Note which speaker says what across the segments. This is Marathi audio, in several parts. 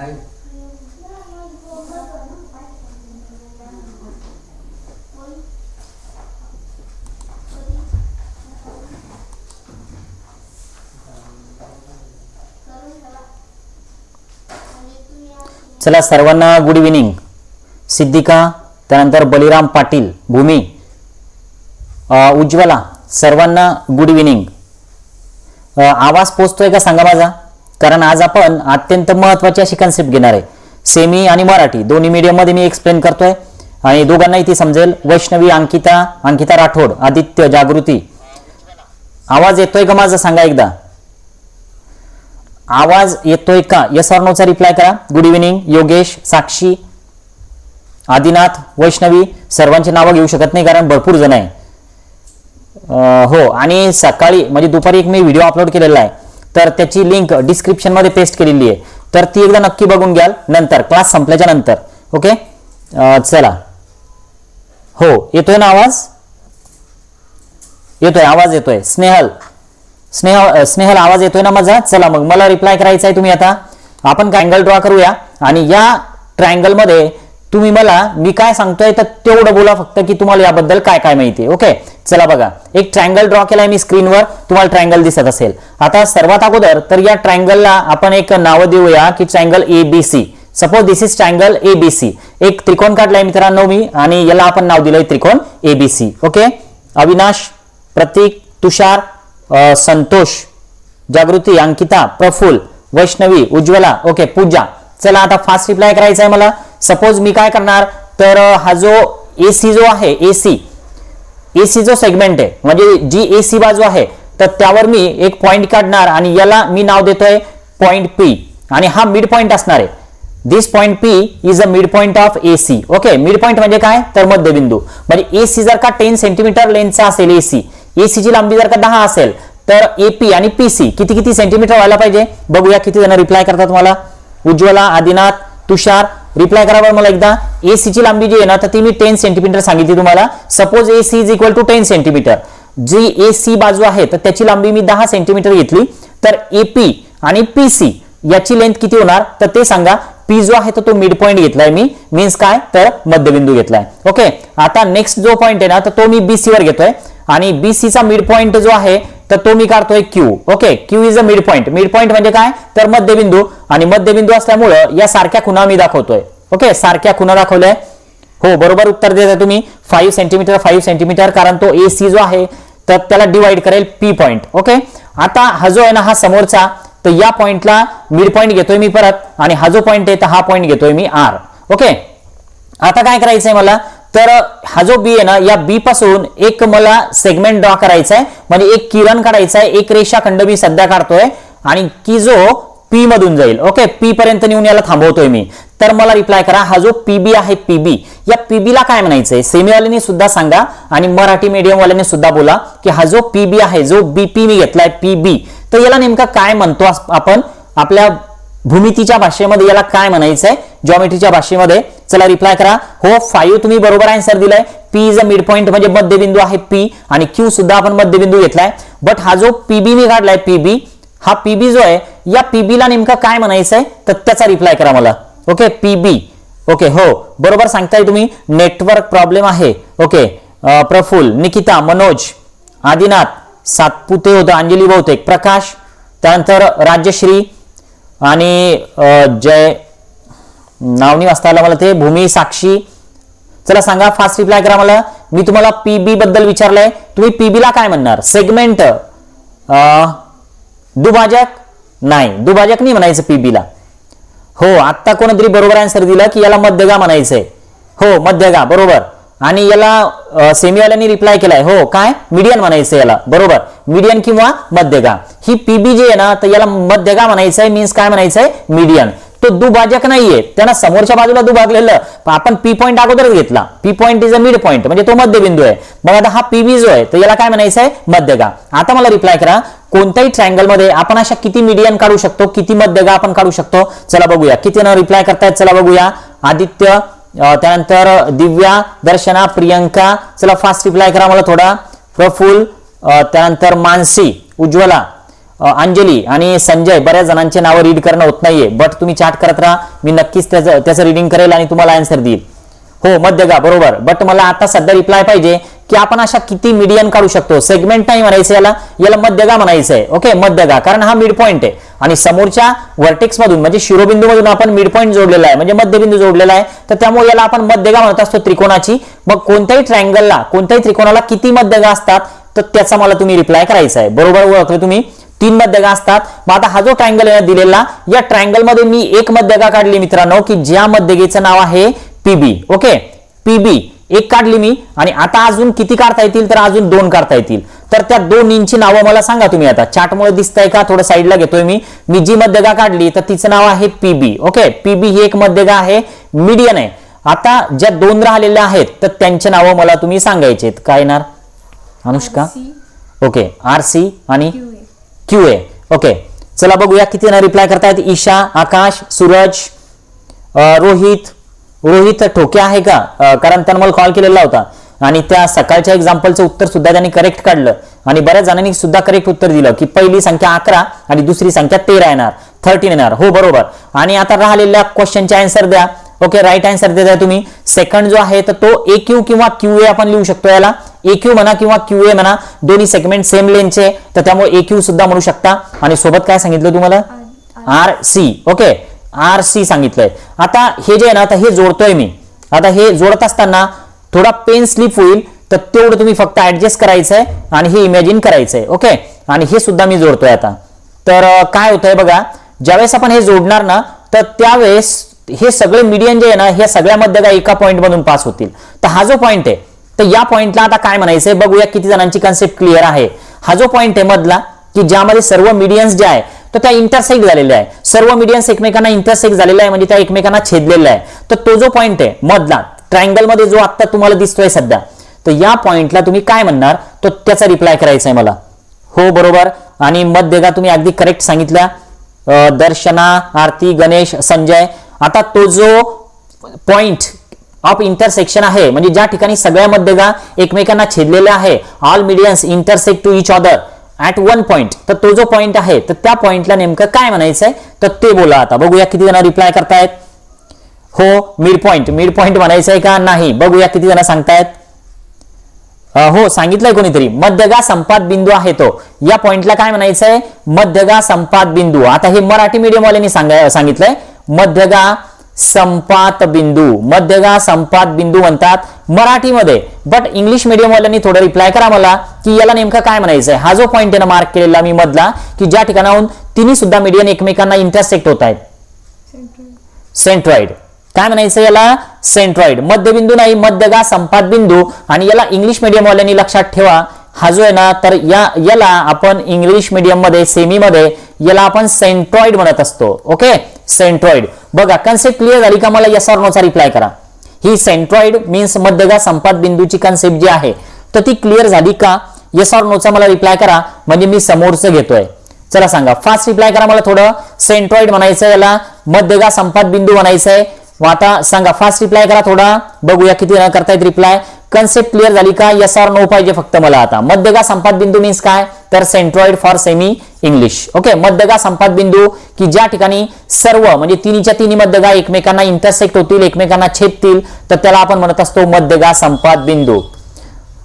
Speaker 1: चला सर्वांना गुड इव्हिनिंग सिद्धिका त्यानंतर बलिराम पाटील भूमी. उज्ज्वला सर्वांना गुड इव्हिनिंग आवाज पोचतोय का? सांगा माझा. कारण आज आपण अत्यंत महत्वाची अशी कन्सेप्ट घेणार आहे. सेमी आणि मराठी दोन्ही मीडियममध्ये मी एक्सप्लेन करतोय. आणि दोघांनाही ती समजेल. वैष्णवी अंकिता अंकिता राठोड आदित्य जागृती. आवाज येतोय का माझा? सांगा एकदा. आवाज येतोय का? यस ऑर नोचा रिप्लाय करा. Good evening Yogesh Sakshi Adinath Vaishnavi. सर्वांची नावं घेऊ शकत नाही कारण भरपूर जण आहे. हो. आणि सकाळी म्हणजे दुपारी एक मी व्हिडिओ अपलोड केलेला आहे. तर त्याची लिंक डिस्क्रिप्शनमध्ये पेस्ट केलेली आहे. तर ती एकदा नक्की बघून घ्याल नंतर क्लास संपल्याच्या नंतर. ओके चला. हो येतोय ना आवाज? येतोय आवाज येतोय. स्नेहल. स्नेह स्नेहल आवाज येतोय ना माझा? चला मग मला रिप्लाय करायचा आहे तुम्ही आता. आपण ट्रायंगल ड्रॉ करूया. आणि या ट्रायंगलमध्ये तुम्ही मला मी काय सांगतोय तर तेवढं बोला फक्त की तुम्हाला याबद्दल काय काय माहिती आहे ओके चला बघा. एक ट्रायंगल ड्रॉ केलाय मी स्क्रीनवर तुम्हाला ट्रायंगल दिसत असेल. आता सर्वात अगोदर तर या ट्रायंगलला आपण एक नाव देऊया की triangle A B C suppose this is triangle A B C एक त्रिकोण काढलाय मित्रांनो मी आणि याला आपण नाव दिलंय त्रिकोण A B C okay Avinash Prateek Tushar Santosh Jagruti Ankita Praful Vaishnavi Ujjwala okay Pooja. चला आता फास्ट रिप्लाय करायचा आहे मला. सपोज मी काय करणार? तर हा जो एसी जो आहे एसी एसी जो सेगमेंट आहे म्हणजे जी एसी बाजू आहे तर त्यावर मी एक पॉइंट काढणार आणि याला मी नाव देतोय पॉइंट पी आणि हा मिड पॉइंट असणार आहे. This point P is a mid point of AC okay mid point म्हणजे काय? तर मध्यबिंदू. म्हणजे एसी जर का टेन सेंटीमीटर लेंथचा असेल एसी एसीची लांबी जर का दहा असेल तर एपी आणि पीसी किती किती सेंटीमीटर व्हायला पाहिजे? बघूया किती जण रिप्लाय करतात मला. उज्ज्वला आदिनाथ तुषार रिप्लाय करा मला एकदा. एसीची ची लांबी जी आहे ना तर ती मी टेन सेंटीमीटर सांगितली तुम्हाला. Suppose A C is equal to ten centimetre G A C बाजू आहे तर त्याची लांबी मी दहा सेंटीमीटर घेतली. तर एपी आणि पीसी याची लेंथ किती होणार? तर ते सांगा. पी जो आहे तर तो मिड पॉईंट घेतलाय मी. मीन्स काय? तर मध्यबिंदू घेतलाय. ओके आता नेक्स्ट जो पॉईंट आहे ना तर तो मी बीसी वर घेतोय. आणि बीसीचा मिड पॉईंट जो आहे तर तो मी काढतोय Q okay Q is a mid point mid point म्हणजे काय? तर मध्यबिंदू. आणि मध्यबिंदू असल्यामुळं या सारख्या खुणा मी दाखवतोय. ओके सारख्या खुणा दाखवल्या. हो बरोबर उत्तर देता तुम्ही. फाईव्ह सेंटीमीटर फाईव्ह सेंटीमीटर कारण तो ए सी जो आहे तर त्याला डिवाइड करेल पी पॉईंट ओके आता हा जो आहे ना हा समोरचा तर या पॉइंटला मिड पॉईंट घेतोय मी परत. आणि हा जो पॉईंट आहे तर हा पॉईंट घेतोय मी आर ओके आता काय करायचंय मला? तर हा जो बी आहे ना या बी पासून एक मला सेगमेंट ड्रॉ करायचा आहे. म्हणजे एक किरण काढायचा आहे एक रेषाखंड मी सध्या काढतोय आणि की जो पी मधून जाईल. ओके पी पर्यंत नेऊन याला थांबवतोय मी. तर मला रिप्लाय करा हा जो पीबी आहे पीबी या पीबीला काय म्हणायचंय? सेमीवाल्यांनी सुद्धा सांगा आणि मराठी मीडियमवाल्याने सुद्धा बोला की हा जो पीबी आहे जो बीपी मी घेतलाय पीबी तर याला नेमका काय म्हणतो आपण? आपल्या भूमितीच्या भाषेमध्ये याला काय म्हणायचंय? जॉमेट्रीच्या भाषेमध्ये. चला रिप्लाय करा. हो फाईव्ह तुम्ही बरोबर आन्सर दिलाय. P is a mid point म्हणजे मध्यबिंदू आहे पी आणि क्यू सुद्धा आपण मध्यबिंदू घेतलाय. बट हा जो पीबी मी काढलाय पीबी हा पीबी जो आहे या पीबी ला नेमका काय म्हणायचंय? तर त्याचा रिप्लाय करा मला. ओके पीबी ओके हो बरोबर सांगताय तुम्ही. नेटवर्क प्रॉब्लेम आहे. ओके प्रफुल निकिता मनोज आदिनाथ सातपुते होतं अंजली बहुतेक प्रकाश त्यानंतर राज्यश्री आणि जय नावनी नाही वाचता आलं मला ते भूमी साक्षी. चला सांगा फास्ट रिप्लाय करा मला. मी तुम्हाला पीबी बद्दल विचारलंय. तुम्ही पीबीला काय म्हणणार? सेगमेंट दुभाजक? नाही. दुभाजक नाही म्हणायचं पीबीला हो आत्ता कोणतरी बरोबर आन्सर दिला की याला मध्यगा म्हणायचंय. हो मध्यगा. बरोबर. आणि याला सेमीवाल्यांनी रिप्लाय केलाय. हो काय? मीडियन म्हणायचं याला. बरोबर. मीडियन किंवा मध्यगा. ही पीबी जी आहे ना तर याला मध्यगा म्हणायचंय मीन्स काय म्हणायचंय? मीडियन तो दुभाजक नाहीये. त्यांना समोरच्या बाजूला दुभागलेलं. पण आपण पी पॉईंट अगोदरच घेतला. P point is a mid point म्हणजे तो मध्यबिंदू आहे. मग आता हा पीबी जो आहे तर याला काय म्हणायचं आहे मध्यगा. आता मला रिप्लाय करा. कोणत्याही ट्रायंगलमध्ये आपण अशा किती मीडियन काढू शकतो? किती मध्यगा आपण काढू शकतो? चला बघूया. किती जण रिप्लाय करतायत? चला बघूया. आदित्य त्यानंतर दिव्या दर्शना प्रियंका चला फास्ट रिप्लाय करा मला थोडा. प्रफुल त्यानंतर मानसी उज्ज्वला अंजली आणि संजय. बऱ्याच जणांचे नावं रीड करणं होत नाहीये बट तुम्ही चॅट करत राहा. मी नक्कीच त्याचं त्याचं रिडिंग करेल आणि तुम्हाला आन्सर देईल. हो मध्यगा बरोबर. बट मला आता सध्या रिप्लाय पाहिजे की आपण अशा किती मीडियन काढू शकतो? सेगमेंट नाही म्हणायचं याला. याला मध्यगा म्हणायचं आहे ओके मध्यगा कारण हा मिड पॉईंट आहे. आणि समोरच्या वर्टेक्स मधून म्हणजे शिरोबिंदू मधून आपण मिड पॉईंट जोडलेला आहे म्हणजे मध्यबिंदू जोडलेला आहे. तर त्यामुळे याला आपण मध्यगा म्हणत असतो त्रिकोणाची. मग कोणत्याही ट्रँगलला कोणत्याही त्रिकोणाला किती मध्यगा असतात? तर त्याचा मला तुम्ही रिप्लाय करायचा आहे. बरोबर ओळखलं तुम्ही? तीन मध्यगा असतात. मग आता हा जो ट्रायंगल दिलेला या ट्रायंगलमध्ये मी एक मध्यगा काढली मित्रांनो की ज्या मध्यगेचं नाव आहे पीबी ओके? पीबी एक काढली मी आणि आता अजून किती काढता येतील तर अजून दोन काढता येतील. तर त्या दोन इंची नावं मला सांगा तुम्ही आता. चार्टमुळे दिसतंय का? थोडं साईडला घेतोय मी. मी जी मध्यगा काढली तर तिचं नाव आहे पीबी ओके? पीबी ही एक मध्यगा आहे मीडियन आहे. आता ज्या दोन राहिलेल्या आहेत तर त्यांचे नावं मला तुम्ही सांगायचे आहेत. काय येणार? अनुष्का? ओके आर सी आणि क्यू ए ओके. चला बघूया किती जण रिप्लाय करतायत. ईशा आकाश सूरज रोहित रोहित ठोके आहे का? कारण त्यानं मला कॉल केलेला होता. आणि त्या सकाळच्या एक्झाम्पलचं उत्तर सुद्धा त्यांनी करेक्ट काढलं. आणि बऱ्याच जणांनी सुद्धा करेक्ट उत्तर दिलं की पहिली संख्या अकरा आणि दुसरी संख्या तेरा येणार थर्टीन येणार. हो बरोबर. आणि आता राहिलेल्या क्वेश्चनचे आन्सर द्या. ओके राईट आन्सर देताय तुम्ही. सेकंड जो आहे तर तो ए क्यू किंवा क्यू ए आपण लिहू शकतो याला. ए क्यू म्हणा किंवा क्यू ए म्हणा दोन्ही सेगमेंट सेम लेनचे तर त्यामुळे ए क्यू सुद्धा म्हणू शकता. आणि सोबत काय सांगितलं तुम्हाला? R C okay R C सांगितलंय. आता हे जे आहे ना आता हे जोडतोय मी. आता हे जोडत असताना थोडा पेन स्लिप होईल तर तेवढं तुम्ही फक्त ऍडजस्ट करायचंय आणि हे इमॅजिन करायचंय ओके आणि हे सुद्धा मी जोडतोय आता. तर काय होतंय बघा ज्यावेळेस आपण हे जोडणार ना तर त्यावेळेस हे सगळे मीडियन जे आहे ना हे सगळ्या काय एका पॉईंट मधून पास होतील. तर हा जो पॉईंट आहे तर या पॉईंटला आता काय म्हणायचंय? बघूया किती जणांची कन्सेप्ट क्लिअर आहे. हा जो पॉईंट आहे मधला की ज्यामध्ये सर्व मीडियन्स जे आहे तर त्या इंटरसेक्ट झालेल्या आहे. सर्व मीडियन्स एकमेकांना इंटरसेक्ट झालेला आहे म्हणजे त्या एकमेकांना छेदलेला आहे. तर तो जो पॉईंट आहे मधला ट्रायंगलमध्ये जो आता तुम्हाला दिसतोय सध्या तर या पॉईंटला तुम्ही काय म्हणणार? तो त्याचा रिप्लाय करायचा आहे मला. हो बरोबर? आणि मध्यगा तुम्ही अगदी करेक्ट सांगितल्या दर्शना आरती गणेश संजय. आता तो जो पॉइंट ऑफ इंटरसेक्शन आहे म्हणजे ज्या ठिकाणी सगळ्या मध्यगा एकमेकांना छेदलेल्या आहे all medians intersect to each other at one point तर तो जो पॉइंट आहे तर त्या पॉइंटला नेमकं काय म्हणायचंय? तर ते बोला आता. बघूया किती जण रिप्लाय करतायत. हो मिड पॉइंट मिड पॉइंट म्हणायचंय का? नाही. बघूया किती जण सांगतायत. हो सांगितलंय कोणीतरी. मध्यगा संपात बिंदू आहे तो. या पॉइंटला काय म्हणायचंय? मध्यगा संपात बिंदू. आता हे मराठी मीडियमवाल्यांनी सांगाय सांगा सांगितलंय. मध्यगा संपात बिंदू मध्यगा संपात बिंदू म्हणतात मराठीमध्ये. बट इंग्लिश मीडियम वाल्यांनी थोडं रिप्लाय करा मला की याला नेमकं काय म्हणायचंय? हा जो पॉईंट आहे ना मार्क केलेला मी मधला की ज्या ठिकाणाहून तिन्ही सुद्धा मीडियन एकमेकांना इंटरसेक्ट होत आहेत. सेंट्रॉइड काय म्हणायचं याला? सेंट्रॉइड मध्यबिंदू नाही मध्यगा संपात बिंदू आणि याला इंग्लिश मीडियम वाल्यांनी लक्षात ठेवा हा जो आहे ना तर या याला आपण इंग्लिश मीडियममध्ये सेमी मध्ये याला आपण सेंट्रॉइड म्हणत असतो. ओके? सेंट्रॉइड. बघा कन्सेप्ट क्लिअर झाली का मला? यस नोचा रिप्लाय करा. ही सेंट्रॉइड मीन्स मध्यगा संपात बिंदूची कन्सेप्ट जी आहे तर ती क्लिअर झाली का? यस ऑर नोचा मला रिप्लाय करा. म्हणजे मी समोरचं घेतोय. चला सांगा. फास्ट रिप्लाय करा मला थोडं. सेंट्रॉइड म्हणायचं याला. मध्यगा संपात बिंदू म्हणायचंय आता सांगा फास्ट रिप्लाय करा थोडा. बघूया किती जण करतायत रिप्लाय कन्सेप्ट क्लिअर झाली का? यस आर नो पाहिजे फक्त मला आता. मध्यगा संपात बिंदू मीन्स काय? तर centroid for semi English okay मध्यगा संपात बिंदू की ज्या ठिकाणी सर्व म्हणजे तिन्हीच्या तिन्ही मध्यगा एकमेकांना इंटरसेक्ट होतील एकमेकांना छेदतील तर त्याला आपण म्हणत असतो मध्यगा संपात बिंदू.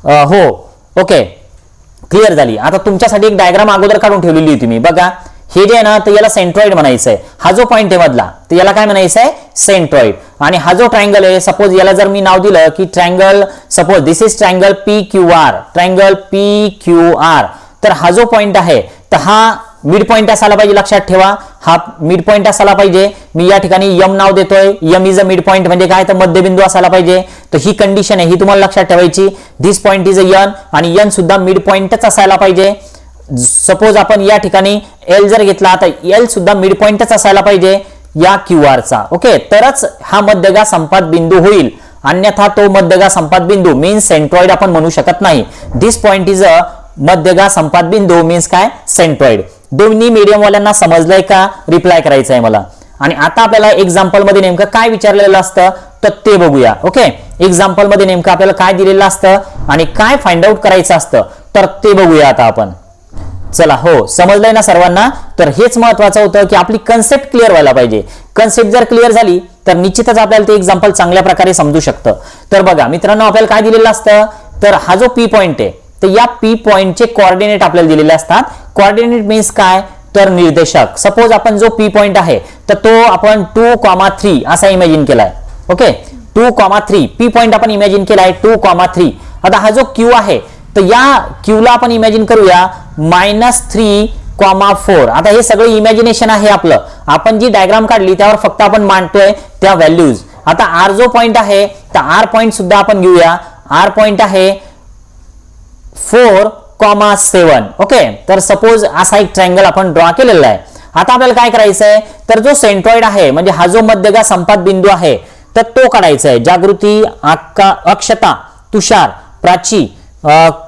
Speaker 1: हो. ओके क्लिअर झाली. आता तुमच्यासाठी एक डायग्राम अगोदर काढून ठेवलेली होती मी बघा. हे जे आहे ना तर याला सेंट्रॉइड म्हणायचं आहे हा जो पॉईंट आहे मधला तर याला काय म्हणायचं आहे सेंट्रॉइड आणि हा जो ट्रायंगल आहे सपोज याला जर मी नाव दिलं की triangle suppose this is triangle P Q R triangle P Q R तर हा जो पॉईंट आहे तर हा मिड पॉईंट असायला पाहिजे लक्षात ठेवा. हा मिड पॉईंट असायला पाहिजे. मी या ठिकाणी यम नाव देतोय. M is a mid point म्हणजे काय? तर मध्यबिंदू असायला पाहिजे. तर ही कंडिशन आहे ही तुम्हाला लक्षात ठेवायची. This point is a N आणि यन सुद्धा मिड पॉईंटच असायला पाहिजे. सपोज आपण या ठिकाणी एल जर घेतला आता एल सुद्धा मिड पॉईंटच असायला पाहिजे या क्यू आरचा ओके तरच हा मध्यगा संपात बिंदू होईल. अन्यथा तो मध्यगा संपात बिंदू मीन्स सेंट्रॉइड आपण म्हणू शकत नाही. दिस पॉइंट इज अ मध्यगा संपात बिंदू मीन्स काय? सेंट्रॉइड दोन्ही मीडियमवाल्यांना समजलंय का? रिप्लाय करायचं आहे मला. आणि आता आपल्याला एक्झाम्पलमध्ये नेमकं काय विचारलेलं असतं तर ते बघूया. ओके एक्झाम्पलमध्ये नेमकं आपल्याला काय दिलेलं असतं आणि काय फाइंड आउट करायचं असतं तर ते बघूया आता आपण. चला हो समजलंय ना सर्वांना? तर हेच महत्वाचं होतं की आपली कन्सेप्ट क्लिअर व्हायला पाहिजे. कन्सेप्ट जर क्लिअर झाली तर निश्चितच आपल्याला ते एक्झाम्पल चांगल्या प्रकारे समजू शकतं. तर बघा मित्रांनो आपल्याला काय दिलेलं असतं? तर हा जो पी पॉईंट आहे तर या पी पॉईंटचे कॉर्डिनेट आपल्याला दिलेले असतात. कॉर्डिनेट मीन्स काय? तर निर्देशक. सपोज आपण जो पी पॉईंट आहे तर तो आपण टू कॉमा थ्री असा इमॅजिन केलाय. Okay two comma three P point आपण इमॅजिन केलाय टू कॉमा थ्री आता हा जो क्यू आहे तर या क्यूला आपण इमॅजिन करूया मायनस थ्री कॉमा फोर आता हे सगळं इमॅजिनेशन आहे आपलं. आपण जी डायग्राम काढली त्यावर फक्त आपण मांडतोय त्या व्हॅल्यूज आता आर जो पॉइंट आहे तर आर पॉइंट सुद्धा आपण घेऊया. आर पॉइंट आहे फोर कॉमा सेवन ओके तर सपोज असा एक ट्रँगल आपण ड्रॉ केलेला आहे. आता आपल्याला काय करायचं आहे तर जो सेंट्रॉइड आहे म्हणजे हा जो मध्यगा संपात बिंदू आहे तर तो काढायचा आहे जागृती अक्षता तुषार प्राची.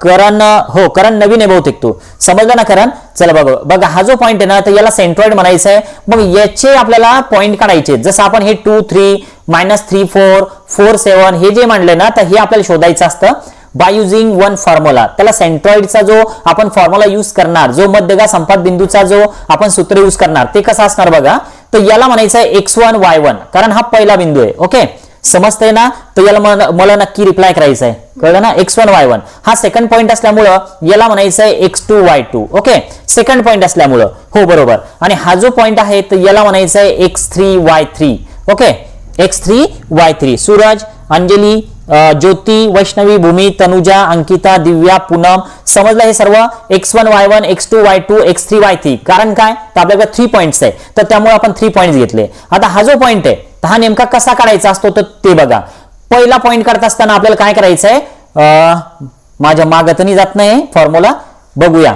Speaker 1: करण हो करण नवीन आहे बहुतेक तू. समजलं ना करण? चला बघ बघा हा जो पॉईंट आहे ना तर याला सेंट्रॉइड म्हणायचं आहे. मग याचे आपल्याला पॉईंट काढायचे जसं आपण हे two three minus three four four seven हे जे मांडले ना तर हे आपल्याला शोधायचं असतं बाय युझिंग वन फॉर्म्युला त्याला सेंट्रॉइडचा जो आपण फॉर्म्युला यूज करणार जो मध्यगा संपात बिंदूचा जो आपण सूत्र यूज करणार ते कसं असणार बघा? तर याला म्हणायचं आहे एक्स वन वाय वन कारण हा पहिला बिंदू आहे ओके समजतंय ना? तर याला मला नक्की रिप्लाय करायचं आहे कळलं ना? एक्स वन वाय वन हा सेकंड पॉईंट असल्यामुळं याला म्हणायचं आहे X two Y two okay second point असल्यामुळं. हो बरोबर. आणि हा जो पॉईंट आहे तर याला म्हणायचं आहे X three Y three okay X three Y three Suraj Anjali Jyoti Vaishnavi Bhumi Tanuja Ankita Divya Poonam समजलं हे सर्व? X one Y one X two Y two X three Y three कारण काय? तर आपल्याकडे थ्री पॉईंट्स आहे. तर त्यामुळे आपण थ्री पॉईंट्स घेतले. आता हा जो पॉईंट आहे तर हा नेमका कसा काढायचा असतो? तर ते बघा. पहिला पॉईंट काढत असताना आपल्याला काय करायचं आहे अं, माझ्या मागतनी जात नाही फॉर्म्युला बघूया.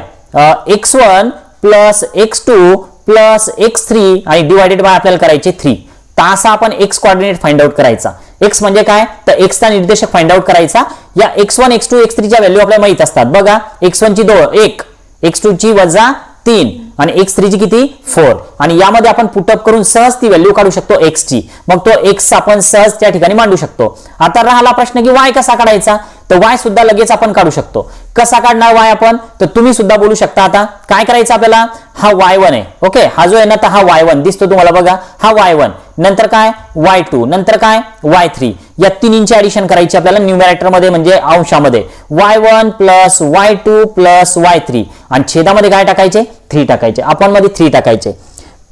Speaker 1: X one plus X two plus X three आणि डिवायडेड बाय आपल्याला करायचे थ्री तर असा आपण एक्स कॉर्डिनेट फाइंड आउट करायचा. एक्स म्हणजे काय? तर एक्सचा निर्देशक फाइंड आउट करायचा. या एक्स वन एक्स टू एक्स थ्रीच्या व्हॅल्यू आपल्याला माहीत असतात. बघा एक्स वन ची दोन एक. एक्स टू ची वजा तीन. आणि एक्स थ्रीची किती? फोर आणि यामध्ये आपण पुटअप करून सहज ती व्हॅल्यू काढू शकतो एक्सची मग तो एक्स आपण सहज त्या ठिकाणी मांडू शकतो. आता राहिला प्रश्न की वाय कसा काढायचा? तर वाय सुद्धा लगेच आपण काढू शकतो. कसा काढणार वाय आपण? तर तुम्ही सुद्धा बोलू शकता आता. काय करायचं आपल्याला? हा वाय वन आहे. ओके हा जो आहे ना तर हा वाय वन दिसतो तुम्हाला बघा. हा वाय वन नंतर काय? वाय टू नंतर काय? वाय थ्री या तिन्हींची ऍडिशन करायची आपल्याला न्यूमॅरेटरमध्ये म्हणजे अंशामध्ये. Y one plus Y two plus Y three आणि छेदामध्ये काय टाकायचे? थ्री टाकायचे. आपण मध्ये थ्री टाकायचे.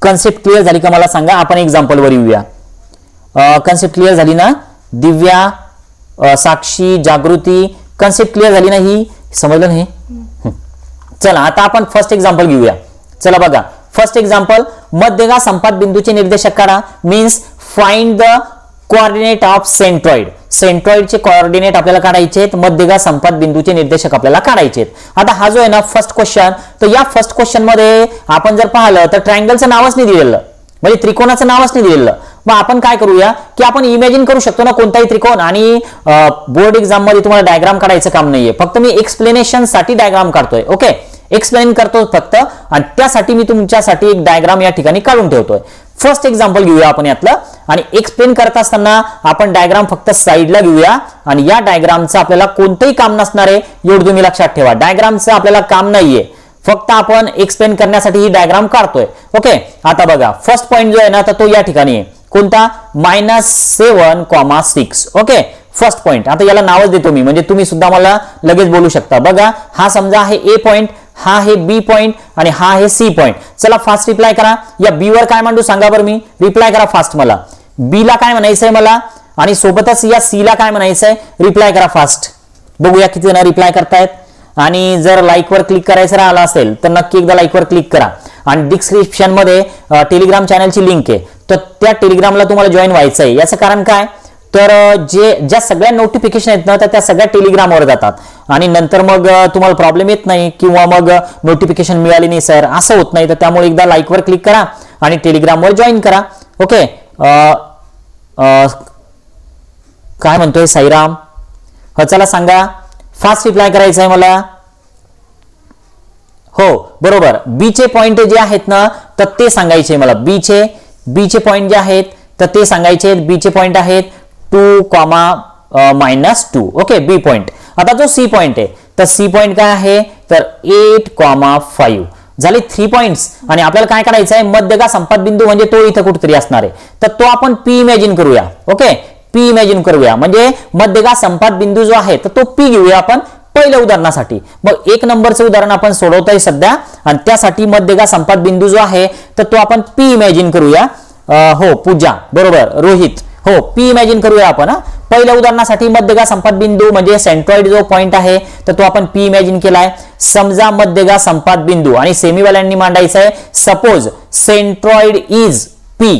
Speaker 1: कन्सेप्ट क्लिअर झाली का मला सांगा? आपण एक्झाम्पल वर येऊया. कन्सेप्ट क्लिअर झाली ना? दिव्या साक्षी जागृती. कन्सेप्ट क्लिअर झाली ना ही? समजलं नाही. चला आता आपण फर्स्ट एक्झाम्पल घेऊया. चला बघा. फर्स्ट एक्झाम्पल मध्यगा संपात बिंदूचे निर्देशक काढा means find the coordinate of centroid सेंट्रॉइडचे coordinate आपल्याला काढायचे आहेत. मध्यगा संपात बिंदूचे निर्देशक आपल्याला काढायचे आहेत. आता हा जो आहे ना फर्स्ट क्वेश्चन तर या फर्स्ट क्वेश्चनमध्ये आपण जर पाहिलं तर ट्रायंगलचं नावच नाही दिलेलं. म्हणजे त्रिकोणाचं नावच नाही दिलेलं. मग आपण काय करूया की आपण इमॅजिन करू शकतो ना कोणताही त्रिकोण आणि बोर्ड एक्झाममध्ये तुम्हाला डायग्राम काढायचं काम नाहीये. फक्त मी एक्सप्लेनेशनसाठी डायग्राम काढतोय. ओके एक्सप्लेन करतो फक्त आणि त्यासाठी मी तुमच्यासाठी एक डायग्राम या ठिकाणी काढून ठेवतोय. फर्स्ट एक्झाम्पल घेऊया आपण यातलं. आणि एक्सप्लेन करत असताना आपण डायग्राम फक्त साईडला घेऊया. आणि या डायग्रामचं आपल्याला कोणतंही काम नसणार आहे एवढं तुम्ही लक्षात ठेवा. डायग्रामचं आपल्याला काम नाहीये. फक्त आपण एक्सप्लेन करण्यासाठी ही डायग्राम काढतोय. ओके आता बघा. फर्स्ट पॉईंट जो आहे ना तर तो या ठिकाणी आहे. कोणता? Minus seven comma six okay first point आता याला नावच देतो मी. म्हणजे तुम्ही सुद्धा मला लगेच बोलू शकता. बघा. हा समजा आहे ए पॉईंट हा आहे बी पॉईंट आणि हा आहे सी पॉईंट चला फास्ट रिप्लाय करा. या बी वर काय मांडू सांगा बरं मी. रिप्लाय करा फास्ट मला. बी ला काय म्हणायचंय मला? आणि सोबतच या सी ला काय म्हणायचंय? रिप्लाय करा फास्ट बघूया किती जण रिप्लाय करतायत. आणि जर लाईकवर क्लिक करायचं राहिलं असेल तर नक्की एकदा लाईकवर क्लिक करा. आणि डिस्क्रिप्शनमध्ये टेलिग्राम चॅनलची लिंक आहे. तर त्या टेलिग्रामला तुम्हाला जॉईन व्हायचं आहे याचं कारण काय? तर जे ज्या सगळ्या नोटिफिकेशन आहेत ना त्या सगळ्या टेलिग्रामवर जातात. आणि नंतर मग तुम्हाला प्रॉब्लेम येत नाही किंवा मग नोटिफिकेशन मिळाली नाही सर असं होत नाही. तर त्यामुळे एकदा लाईकवर क्लिक करा आणि टेलिग्रामवर जॉईन करा. ओके काय म्हणतोय साईराम? ह चला सांगा. फास्ट रिप्लाय करायचं आहे मला. हो बरोबर. बीचे पॉईंट पॉइंट जे आहेत ना तर ते सांगायचे मला. बीचे बीचे पॉईंट पॉइंट जे आहेत तर ते सांगायचे. बीचे पॉइंट आहेत two comma minus two. Okay B point आता जो सी पॉईंट आहे तर सी पॉईंट काय आहे? तर एट कॉमा फाईव्ह. झाले थ्री पॉईंट्स आणि आपल्याला काय करायचं आहे? मध्यगा संपात बिंदू म्हणजे तो इथं कुठेतरी असणार आहे. तर तो आपण पी इमॅजिन करूया. ओके? पी इमॅजिन करूया. म्हणजे मध्यगा संपात बिंदू जो आहे तर तो पी घेऊया आपण पहिल्या उदाहरणासाठी. मग एक नंबरचं उदाहरण आपण सोडवतोय सध्या. आणि त्यासाठी मध्यगा संपात बिंदू जो आहे तर तो आपण पी इमॅजिन करूया. हो पूजा. बरोबर. रोहित. हो पी इमॅजिन करूया आपण पहिल्या उदाहरणासाठी मध्यगा संपात बिंदू म्हणजे सेंट्रॉइड जो पॉइंट आहे तर तो आपण पी इमॅजिन केलाय. समजा मध्यगा संपात बिंदू आणि सेमीवाल्यांनी मांडायचं आहे suppose centroid is P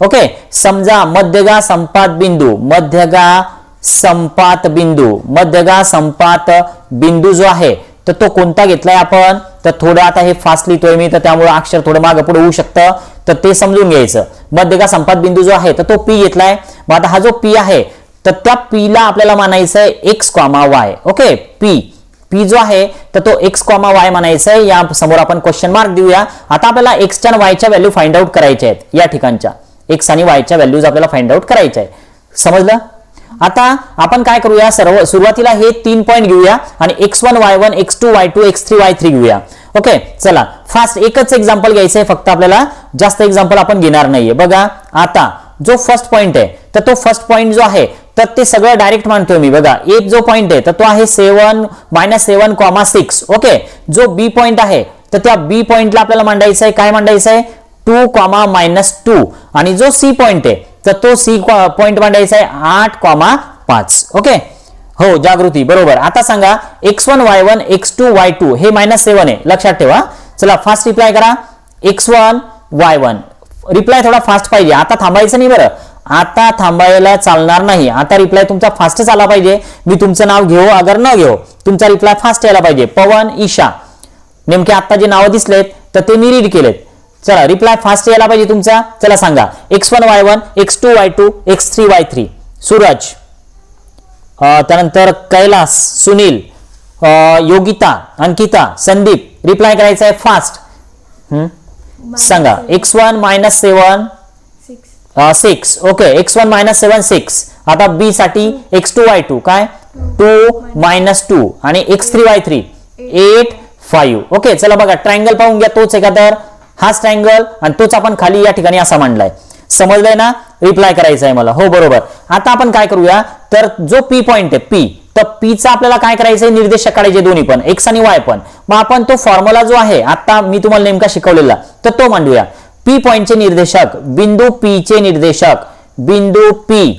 Speaker 1: okay? समजा मध्यगा संपात बिंदू मध्यगा संपात बिंदू मध्यगा संपात बिंदू जो आहे तर तो कोणता घेतलाय आपण? तर थोडं आता हे फास्ट लिहितोय मी तर त्यामुळे अक्षर थोडं मागं पुढे होऊ शकतं. तर ते समजून घ्यायचं. मध्यगा संपात बिंदू जो आहे तर तो पी घेतलाय. मग आता हा जो पी आहे तर त्या पी ला आपल्याला मानायचं आहे X comma Y okay P P जो आहे तर तो एक्स कॉमा वाय म्हणायचं आहे या समोर आपण क्वेश्चन मार्क देऊया. आता आपल्याला एक्सच्या आणि वायच्या व्हॅल्यू फाइंड आउट करायच्या आहेत. या ठिकाणच्या. एक्स आणि वायच्या व्हॅल्यूज आपल्याला फाइंड आउट करायच्या आहे समजलं? आता आपण काय करूया? सर्व सुरुवातीला हे तीन पॉईंट घेऊया आणि X one Y one X two Y two X three Y three घेऊया. ओके चला. फास्ट एकच एक्झाम्पल घ्यायचं आहे. फक्त आपल्याला जास्त एक्झाम्पल आपण घेणार नाहीये. बघा आता जो फर्स्ट पॉईंट आहे तर तो फर्स्ट पॉईंट जो आहे तर ते सगळं डायरेक्ट मानतोय मी. बघा एक जो पॉईंट आहे तर तो आहे seven minus seven comma six okay जो बी पॉईंट आहे तर त्या बी पॉईंटला आपल्याला मांडायचं आहे. काय मांडायचं आहे? टू कॉमा मायनस टू आणि जो सी पॉईंट आहे तर तो सी पॉईंट मांडायचा आहे आठ कॉमा पाच. ओके हो जागृती. बरोबर. आता सांगा X one Y one X two Y two हे मायनस सेवन आहे. लक्षात ठेवा. चला फास्ट रिप्लाय करा. X one Y one reply थोडा फास्ट पाहिजे. आता थांबायचं नाही बरं. आता थांबायला चालणार नाही. आता रिप्लाय तुमचा फास्टच आला पाहिजे. मी तुमचं नाव घेऊ अगर न घेऊ तुमचा रिप्लाय फास्ट यायला पाहिजे. पवन ईशा. नेमके आता जे नावं दिसलेत तर ते मी रीड केलेत. चला रिप्लाय फास्ट यायला पाहिजे तुमचा. चला सांगा. X one Y one X two Y two X three Y three Suraj. त्यानंतर कैलास सुनील. योगिता अंकिता संदीप. रिप्लाय करायचा आहे फास्ट सांगा. X one minus seven
Speaker 2: six
Speaker 1: okay X one minus seven six आता बी साठी एक्स टू वाय टू काय? टू मायनस टू आणि X three Y three eight five okay चला बघा. ट्रायंगल पाहून घ्या. तोच तर. हाच ट्रँगल आणि तोच आपण खाली या ठिकाणी असा मांडलाय. समजलंय ना? रिप्लाय करायचा आहे मला. हो बरोबर. आता आपण काय करूया? तर जो पी पॉइंट आहे पी तर पीचा आपल्याला काय करायचंय? निर्देशक काढायचे दोन्ही पण. एक्स आणि वाय पण. मग आपण तो फॉर्म्युला जो आहे आता मी तुम्हाला नेमका शिकवलेला तर तो मांडूया. पी पॉइंटचे निर्देशक बिंदू पी चे निर्देशक बिंदू पी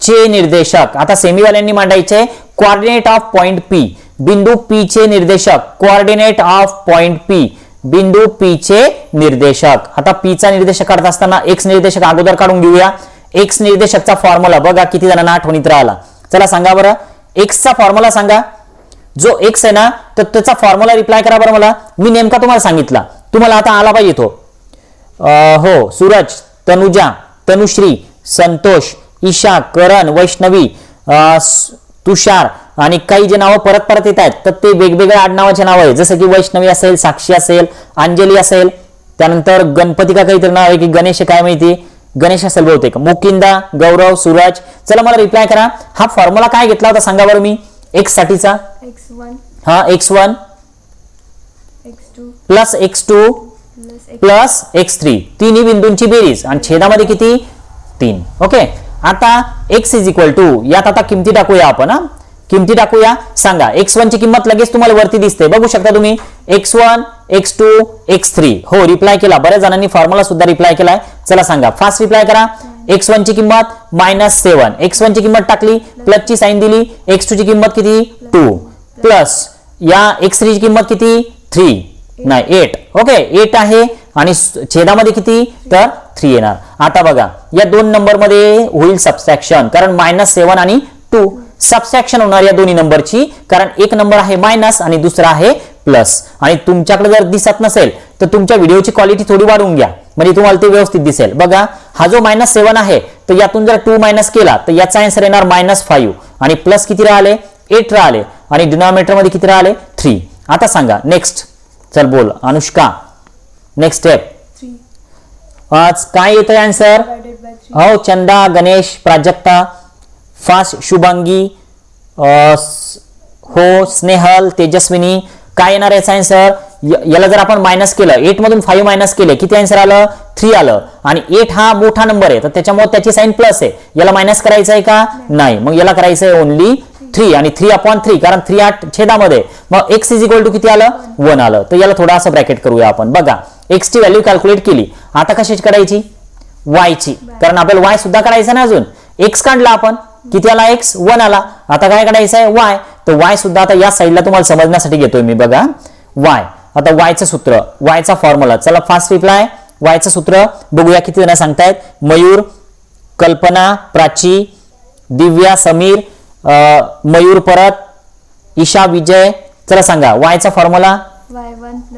Speaker 1: चे निर्देशक. आता सेमीवाल्यांनी मांडायचे कोऑर्डिनेट ऑफ पॉइंट पी बिंदू पी चे निर्देशक कोऑर्डिनेट ऑफ पॉइंट पी बिंदू पी चे निर्देशक. आता पी चा निर्देशक काढत असताना एक्स निर्देशक अगोदर काढून घेऊया. एक्स निर्देशकचा फॉर्म्युला बघा किती जणांना आठवणीत राहिला. चला सांगा बरं. एक्सचा फॉर्म्युला सांगा. जो एक्स आहे ना तर त्याचा फॉर्म्युला रिप्लाय करा बरं मला. मी नेमका तुम्हाला सांगितला. तुम्हाला आता आला पाहिजे तो. हो सूरज तनुजा तनुश्री संतोष ईशा करण वैष्णवी तुषार आणि काही जे नावं परत परत येत आहेत तर ते वेगवेगळ्या आडनावाचे नाव आहे जसं की वैष्णवी असेल साक्षी असेल अंजली असेल त्यानंतर गणपती का काहीतरी नाव आहे की गणेश काय माहिती? गणेश असेल बहुतेक. मुकिंदा गौरव सूरज. चला मला रिप्लाय करा. हा फॉर्म्युला काय घेतला होता सांगा बरं मी. एक्स साठीचा.
Speaker 2: एक्स वन
Speaker 1: हा X one plus X two
Speaker 2: plus X
Speaker 1: plus X three तिन्ही बिंदूंची बेरीज. आणि छेदामध्ये किती? तीन. ओके आता एक्स इज इक्वल टू यात आता किमती टाकूया आपण हा. किमती टाकूया सांगा एक्स वन ची किंमत लगेच तुम्हाला वरती दिसते. बघू शकता तुम्ही X one X two X three हो रिप्लाय केला. बऱ्याच जणांनी फॉर्म्युला सुद्धा रिप्लाय केलाय. चला सांगा फास्ट रिप्लाय करा. एक्स वन ची किंमत मायनस सेवन एक्स वन ची किंमत टाकली प्लस ची साईन दिली एक्स टू ची किंमत किती? टू प्लस या एक्स थ्री ची किंमत किती? थ्री नाही एट ओके एट आहे. आणि छेदामध्ये किती? तर थ्री येणार. आता बघा या दोन नंबरमध्ये होईल सबस्ट्रॅक्शन कारण मायनस सेवन आणि टू सबस्ट्रॅक्शन होणार या दोन्ही नंबरची कारण एक नंबर आहे मायनस आणि दुसरा आहे प्लस आणि तुमच्याकडे जर दिसत नसेल तर तुमच्या व्हिडिओची क्वालिटी थोडी वाढवून घ्या. म्हणजे तुम्हाला ते व्यवस्थित दिसेल. बघा हा जो मायनस सेवन आहे तर यातून जर टू मायनस केला तर याचा आन्सर येणार मायनस फाईव्ह आणि प्लस किती राहिले? एट राहिले. आणि डिनॉमिनेटरमध्ये किती राहिले? थ्री आता सांगा नेक्स्ट चल बोल अनुष्का. नेक्स्ट स्टेप आज काय येतंय आन्सर हो चंदा गणेश प्राजक्ता. फास्ट शुभांगी हो स्नेहल तेजस्विनी काय येणार याचा आन्सर याला जर आपण मायनस केलं एट मधून फाईव्ह मायनस केले किती आन्सर आलं? थ्री आलं. आणि एट हा मोठा नंबर आहे तर त्याच्यामुळे त्याची साईन प्लस आहे. याला मायनस करायचं आहे का? नाही. मग याला करायचं आहे ओनली थ्री आणि थ्री अपॉन थ्री कारण थ्री आठ छेदामध्ये. मग एक्स इज इक्वल टू किती आलं? वन आलं. तर याला थोडं असं ब्रॅकेट करूया आपण. बघा एक्सची व्हॅल्यू कॅल्क्युलेट केली. आता कशाची करायची वायची ची. कारण आपल्याला वाय सुद्धा करायचं ना अजून. एक्स काढला आपण. किती आला? X? वन आला. आता काय काढायचं आहे y. तर y सुद्धा आता या साईडला तुम्हाला समजण्यासाठी घेतोय मी बघा. Y. आता y चं सूत्र. Y चा फॉर्म्युला चला फास्ट रिप्लाय y चं सूत्र बघूया किती जण सांगतायत. मयूर कल्पना प्राची दिव्या समीर मयूर परत ईशा विजय. चला सांगा. Y चा फॉर्म्युला
Speaker 2: वाय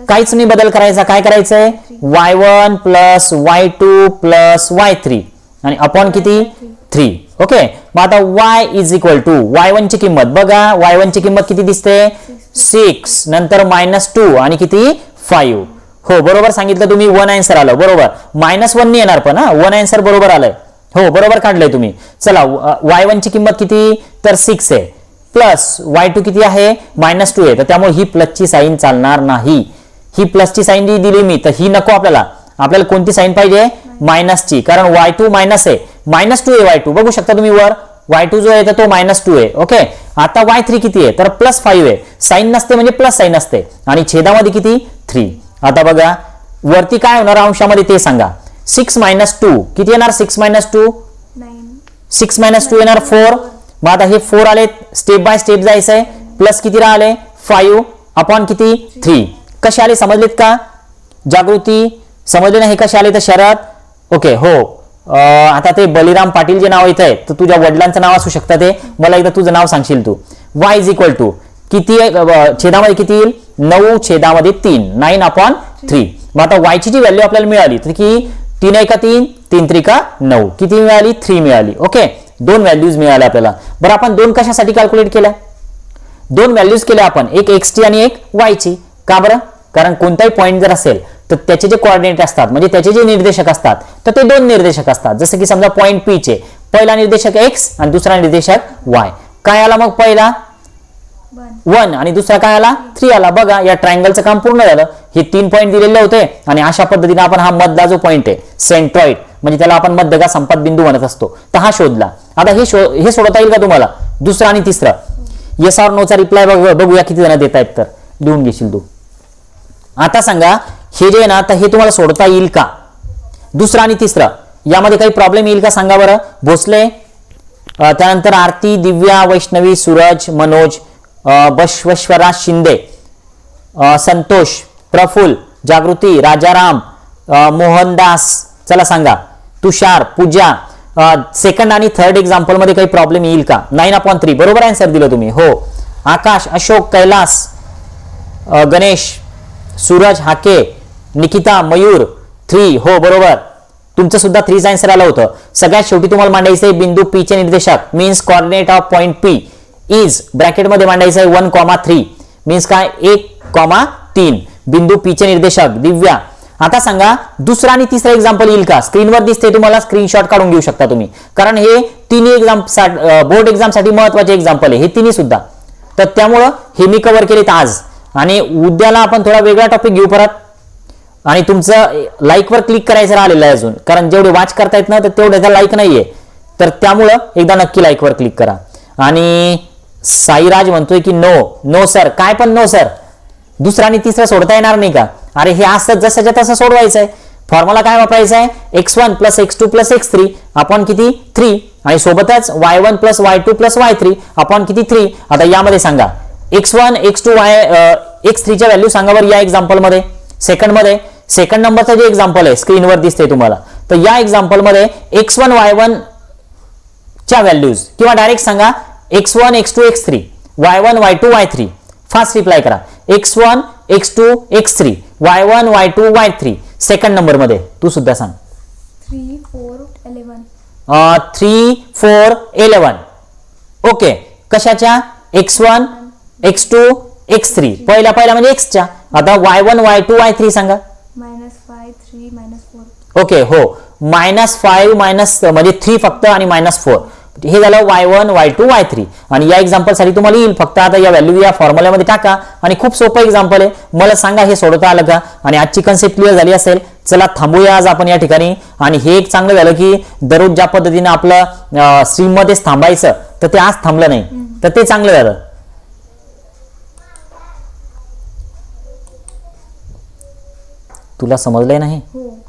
Speaker 1: काहीच नाही बदल करायचा. काय करायचंय? Y one plus Y two plus Y three आणि अपॉन किती? थ्री ओके मग आता Y is equal to Y one ची किंमत बघा. वाय वन ची किंमत किती दिसते? सिक्स नंतर मायनस टू आणि किती? फाईव्ह हो बरोबर सांगितलं तुम्ही. वन आन्सर आलं. बरोबर. मायनस वन नाही येणार पण हा? वन आन्सर बरोबर आलंय. हो बरोबर काढलंय तुम्ही. चला वाय वन ची किंमत किती? तर सिक्स आहे. प्लस वाय टू किती आहे? मायनस टू आहे. तर त्यामुळे ही प्लसची साईन चालणार नाही. ही प्लसची साईन जी दिली मी तर ही नको आपल्याला. आपल्याला कोणती साईन पाहिजे? मायनसची कारण वाय टू मायनस आहे. मायनस टू आहे वाय टू. बघू शकता तुम्ही वर. वाय टू जो आहे तर तो मायनस टू आहे ओके? आता वाय थ्री किती आहे? तर प्लस फाईव्ह आहे. साईन नसते म्हणजे प्लस साईन असते. आणि छेदामध्ये किती? थ्री. आता बघा. वरती काय होणार अंशामध्ये ते सांगा. Six minus two. किती येणार? Six minus two? Six minus two येणार फोर. मग आता हे फोर आले. स्टेप बाय स्टेप जायचंय प्लस किती राहिले? फाईव्ह अपॉन किती? थ्री. कसे आले? समजलेत का? जागृती. समजले नाही कसे आले? तर शरद. ओके हो. आता ते बलिराम पाटील जे नाव इथं आहे तर तुझ्या वडिलांचं नाव असू शकतं ते. मला एकदा तुझं नाव सांगशील तू. वाय इज इक्वल टू किती आहे, छेदामध्ये किती येईल? नऊ छेदामध्ये तीन. नाईन अपॉन थ्री मग आता वायची जी व्हॅल्यू आपल्याला मिळाली तर की तीन एका तीन? तीन त्रिका नऊ. किती मिळाली? थ्री मिळाली. ओके दोन व्हॅल्यूज मिळाल्या आपल्याला. बरं आपण दोन कशासाठी कॅल्क्युलेट केल्या? दोन व्हॅल्यूज केल्या आपण. एक एक्सची आणि एक वायची का बरं? कारण कोणताही पॉईंट जर असेल तर त्याचे जे कॉर्डिनेट असतात म्हणजे त्याचे जे निर्देशक असतात तर ते दोन निर्देशक असतात. जसं की समजा पॉईंट पी चे पहिला निर्देशक एक्स आणि दुसरा निर्देशक वाय काय आला मग पहिला?
Speaker 2: वन
Speaker 1: आणि दुसरा काय आला? थ्री आला. बघा या ट्रायंगलचं काम पूर्ण झालं. हे तीन पॉईंट दिलेले होते आणि अशा पद्धतीने आपण हा मधला जो पॉईंट आहे सेंट्रॉइड म्हणजे त्याला आपण मध्यगा संपत बिंदू म्हणत असतो. तर हा शोधला. आता हे शो हे सोडवता येईल का तुम्हाला? दुसरा आणि तिसरा. येस आर नोचा रिप्लाय बघ बघूया किती जण देत आहेत तर. लिहून घेशील तू. आता सांगा हे जे आहे ना तर हे तुम्हाला सोडता येईल का? दुसरं आणि तिसरं यामध्ये काही प्रॉब्लेम येईल का? सांगा बरं. भोसले त्यानंतर आरती दिव्या वैष्णवी सूरज मनोज बश्वश्वरा शिंदे संतोष प्रफुल जागृती राजाराम मोहनदास चला सांगा. तुषार पूजा सेकंड आणि थर्ड एक्झाम्पलमध्ये काही प्रॉब्लेम येईल का? नाईन अपॉन थ्री बरोबर आन्सर दिलं तुम्ही. हो. आकाश अशोक कैलास गणेश सूरज हाके निकिता मयूर थ्री हो बरोबर. तुमचं सुद्धा थ्री आन्सर आलं होतं. सगळ्यात शेवटी तुम्हाला मांडायचं आहे बिंदू पी चे निर्देशक. Means coordinate of point P is ब्रॅकेटमध्ये मांडायचं आहे वन कॉमा थ्री मीन्स काय? एक कॉमा तीन. बिंदू पी चे निर्देशक. दिव्या. आता सांगा दुसरा आणि तिसरा एक्झाम्पल येईल का? स्क्रीनवर दिसते तुम्हाला स्क्रीनशॉट काढून घेऊ शकता तुम्ही. कारण हे तिन्ही एक्झाम बोर्ड एक्झामसाठी महत्त्वाचे एक्झाम्पल आहे. हे तिन्ही सुद्धा. तर त्यामुळं हे मी कव्हर केलेत आज. आणि उद्याला आपण थोडा वेगळा टॉपिक घेऊ परत. आणि तुमचं लाईकवर क्लिक करायचं राहिलेलं आहे अजून. कारण जेवढे वाच करतायत ना तर तेवढ्याचा लाईक नाहीये. तर त्यामुळं एकदा नक्की लाईकवर क्लिक करा. आणि साईराज म्हणतोय की नो नो सर काय पण नो सर दुसरा आणि तिसरा सोडता येणार नाही का? अरे हे असं जसंच्या तसं सोडवायचं आहे फॉर्म्युला काय वापरायचा आहे X one plus X two plus X three आपण किती? थ्री आणि सोबतच Y one plus Y two plus Y three आपण किती? थ्री आता यामध्ये सांगा. X one X two Y X थ्रीच्या value सांगा बरं या एक्झाम्पलमध्ये सेकंडमध्ये सेकंड नंबरचं जे एक्झाम्पल आहे स्क्रीनवर दिसते तुम्हाला. तर या एक्झाम्पलमध्ये एक्स वन वाय वन च्या व्हॅल्यूज किंवा डायरेक्ट सांगा X one X two X three Y one Y two Y three fast reply करा. X one X two X three Y one Y two Y three second नंबरमध्ये तू सुद्धा सांग.
Speaker 2: Three four eleven
Speaker 1: three four eleven okay कशाच्या? X one X two X three पहिला पहिला म्हणजे एक्सच्या आता Y one Y two Y three सांगा.
Speaker 2: Minus five three minus four
Speaker 1: okay हो. मायनस फाईव्ह मायनस म्हणजे थ्री फक्त आणि मायनस फोर हे झालं Y one Y two Y three आणि या एक्झाम्पलसाठी तुम्हाला येईल. फक्त आता या व्हॅल्यू या फॉर्म्युल्यामध्ये टाका. आणि खूप सोपं एक्झाम्पल आहे. मला सांगा हे सोडवता आलं का? आणि आजची कन्सेप्ट क्लिअर झाली असेल. चला थांबूया आज आपण या ठिकाणी. आणि हे एक चांगलं झालं की दररोज ज्या पद्धतीने आपलं स्ट्रीममध्येच थांबायचं तर ते आज थांबलं नाही. तर ते चांगलं झालं. तुला समजलंय नाही?
Speaker 2: हो.